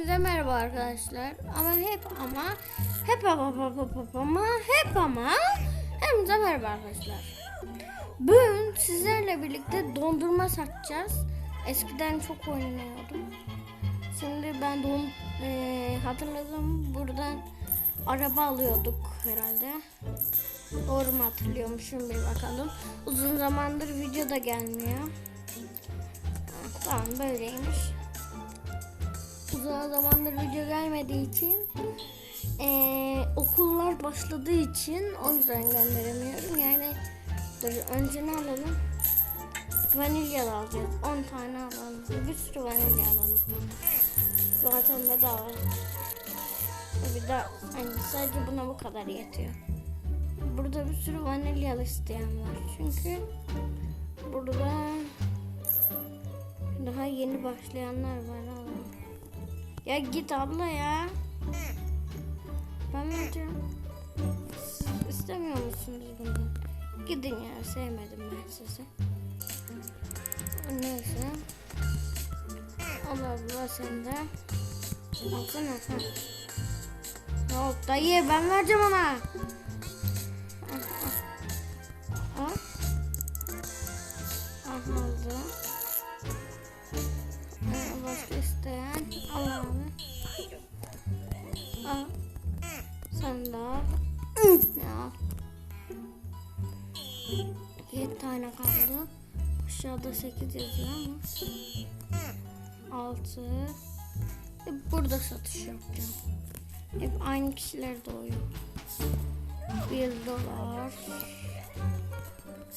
Size merhaba arkadaşlar. Ama hep ama hep ama hep ama, ama hep ama hepinize merhaba arkadaşlar. Bugün sizlerle birlikte dondurma satacağız. Eskiden çok oynuyordum. Şimdi ben don eee, hatırladım buradan araba alıyorduk herhalde. Doğru mu hatırlıyormuşum bir bakalım. Uzun zamandır video da gelmiyor. Tamam böyleymiş uzun zamandır video gelmediği için eee, okullar başladığı için o yüzden gönderemiyorum. Yani dur önce ne alalım? Vanilya alacağız. 10 tane alalım. Bir sürü vanilya alalım. Zaten bedava. Bir de hani sadece buna bu kadar yetiyor. Burada bir sürü vanilyalı isteyen var. Çünkü burada daha yeni başlayanlar var. Ya git abla ya. Ben. Siz istemiyor musunuz bunu? Gidin ya sevmedim ben sizi. Neyse. Allah Allah sen de. Alsana. Ha. Yok dayı ben vereceğim ona. Aşağıda sekiz yazıyor ama. Altı. Hep burada satış yapacağım. Hep aynı kişiler doğuyor. Bir dolar.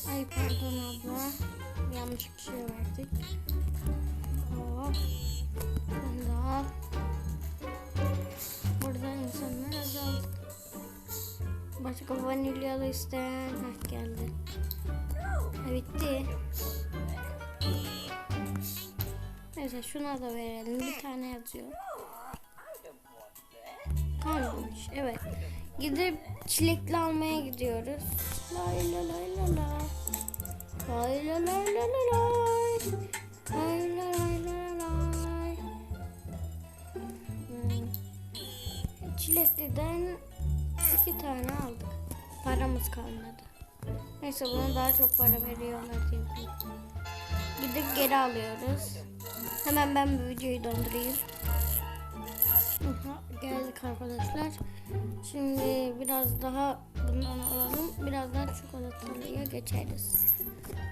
Ay pardon abla. Yanlış bir şey verdik. Hop. Sen de al. Burada insanlar azaldı. Başka vanilyalı isteyen heh, geldi. Bitti. Neyse şuna da verelim. Bir tane yazıyor. Kalmamış. Evet. Gidip çilekli almaya gidiyoruz. Lay la lay la la. Lay la lay la la lay. Lay la lay la la lay. Hmm. Çilekliden iki tane aldık. Paramız kalmadı. Neyse buna daha çok para veriyorlar diye. Gidip geri alıyoruz. Hemen ben bu videoyu dondurayım. Geldik arkadaşlar. Şimdi biraz daha bundan alalım. Birazdan çikolatalıya geçeriz.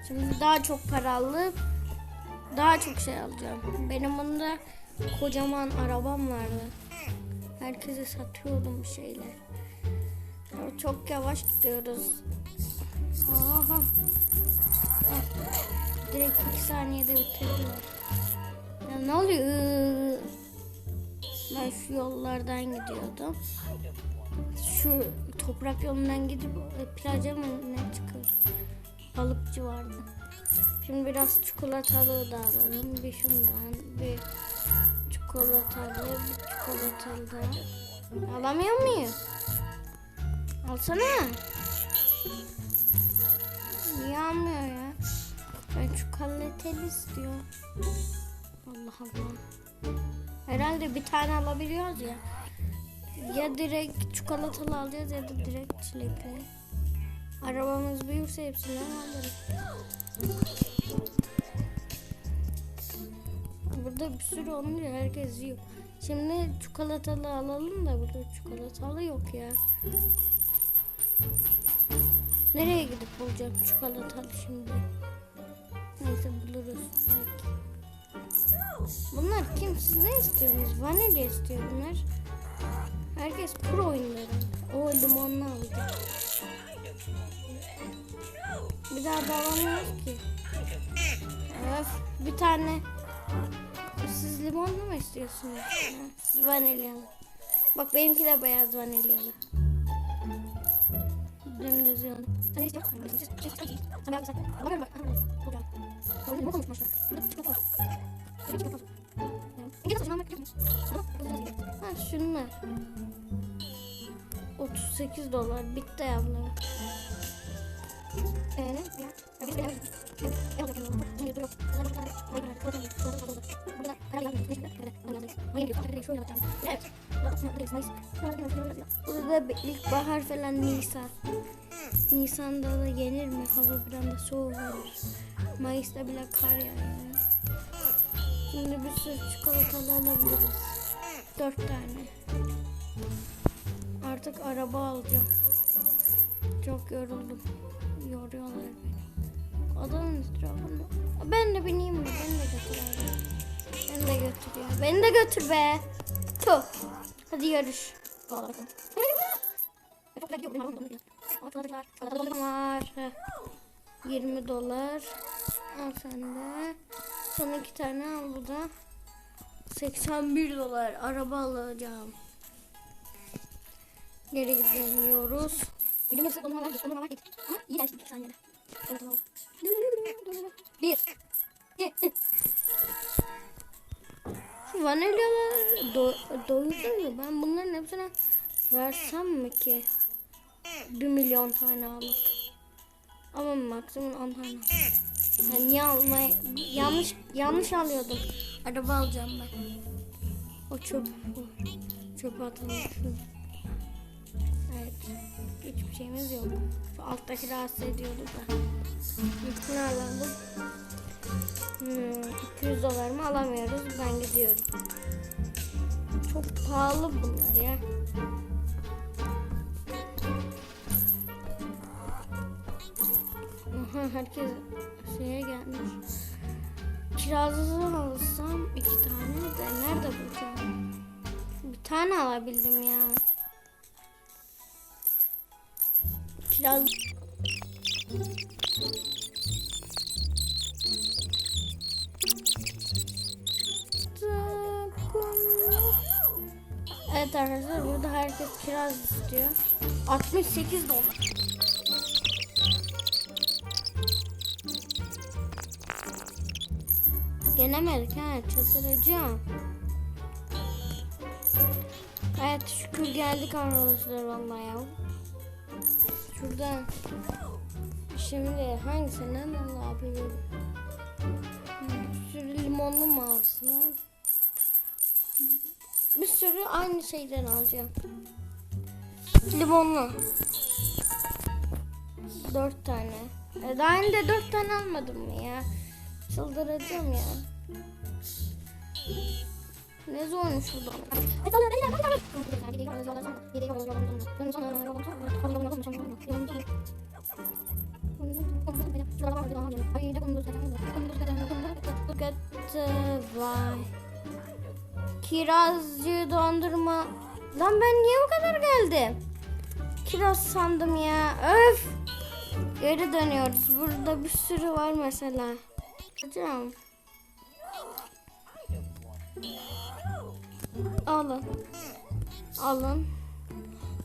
Şimdi daha çok para alıp daha çok şey alacağım. Benim bunda kocaman arabam vardı. Herkese satıyordum bir şeyler. Çok yavaş gidiyoruz. Aha. Ah, Direkt iki saniyede bitirdiler. Ya ne oluyor? Ben şu yollardan gidiyordum. Şu toprak yolundan gidip e, plaja mı ne çıkıyoruz? Balıkçı vardı. Şimdi biraz çikolatalı da alalım. Bir şundan, bir çikolatalı, bir çikolatalı da. Alamıyor muyum? Alsana. Niye almıyor ya? Ben çikolatalı istiyorum. Allah Allah. Herhalde bir tane alabiliyoruz ya. Ya direkt çikolatalı alacağız ya da direkt çilekli. Arabamız büyürse hepsinden alırız. Burada bir sürü olunca herkes yiyor. Şimdi çikolatalı alalım da burada çikolatalı yok ya. Nereye gidip bulacağım çikolatalı şimdi? Neyse buluruz. Bunlar kim? Siz ne istiyorsunuz? Vanilya istiyor bunlar. Herkes pro oyunları. O limonlu alacak. Bir daha da alamıyoruz ki. Öf, bir tane. Siz limonlu mu istiyorsunuz? Vanilyalı. Bak benimki de beyaz vanilyalı. Dümdüz yalı. Ha şunlar. 38 dolar. Bitti abla. Ee, bir ilkbahar falan Nisan. Nisan'da da yenir mi? Hava bir anda soğuk olur. Mayıs'ta bile kar yağıyor. Şimdi bir sürü çikolatalı alabiliriz. Dört tane. Artık araba alacağım. Çok yoruldum. Yoruyorlar beni. Adamın etrafında. Ben de bineyim mi? Beni de götür abi. Beni de götür ya. Beni de götür be. Tuh. Hadi yarış. Var. Heh. 20 dolar. Al sen de. Son iki tane al bu da. 81 dolar. Araba alacağım. Geri gidiyoruz. Bir. Şu vanilyalar do doyuruyor. Ben bunların hepsine versem mi ki? Bir milyon tane alıp. Ama maksimum 10 tane. Ben niye almayı yanlış yanlış alıyordum. Araba alacağım ben. O çöp bu. Çöpe atalım. Evet. Hiçbir şeyimiz yok. Şu alttaki rahatsız ediyordu da. Ne alalım? Hmm, 200 dolar mı alamıyoruz. Ben gidiyorum. Çok pahalı bunlar ya. Herkes şeye gelmiş. Kirazlı alsam iki tane de nerede bulacağım? Bir tane alabildim ya. Kiraz Evet arkadaşlar burada herkes kiraz istiyor. 68 dolar. Gelemedik ha çıldıracağım. Evet şükür geldik arkadaşlar vallahi ya. Şuradan şimdi hangisinden alabilirim? Bir sürü limonlu mu alsın? Bir sürü aynı şeyden alacağım. Limonlu. Dört tane. E, daha önce dört tane almadım mı ya? Çıldıracağım ya. Ne zormuş bu da. Vay. Kirazcı dondurma. Lan ben niye bu kadar geldim? Kiraz sandım ya. Öf. Geri dönüyoruz. Burada bir sürü var mesela. Hocam. Alın. Alın.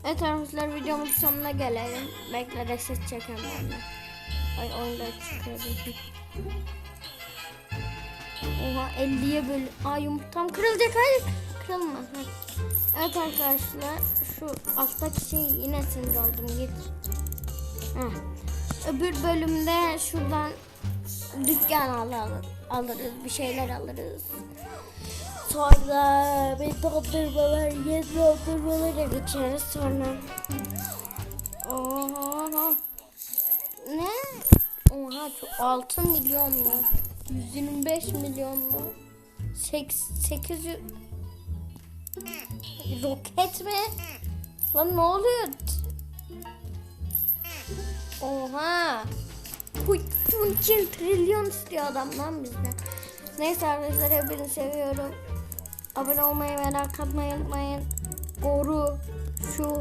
Evet arkadaşlar videomun sonuna gelelim. Bekle de ses çekemem. Ay oyunda çıkıyordum. Oha 50'ye böl. Ay yumurtam kırılacak hayır. Kırılma. Ha. Evet arkadaşlar şu alttaki şey yine sinir oldum git. Ha. Öbür bölümde şuradan dükkan al- alırız. Bir şeyler alırız. Sonra bir dondurmalar, yeni dondurmalara geçeriz sonra. Oha. Ne? Oha çok 6 milyon mu? 125 milyon mu? 800 Roket mi? Lan ne oluyor? Oha. Kuytun için trilyon istiyor adam lan bizden. Neyse arkadaşlar hepinizi seviyorum. Abone olmayı ve like atmayı unutmayın. Boru şu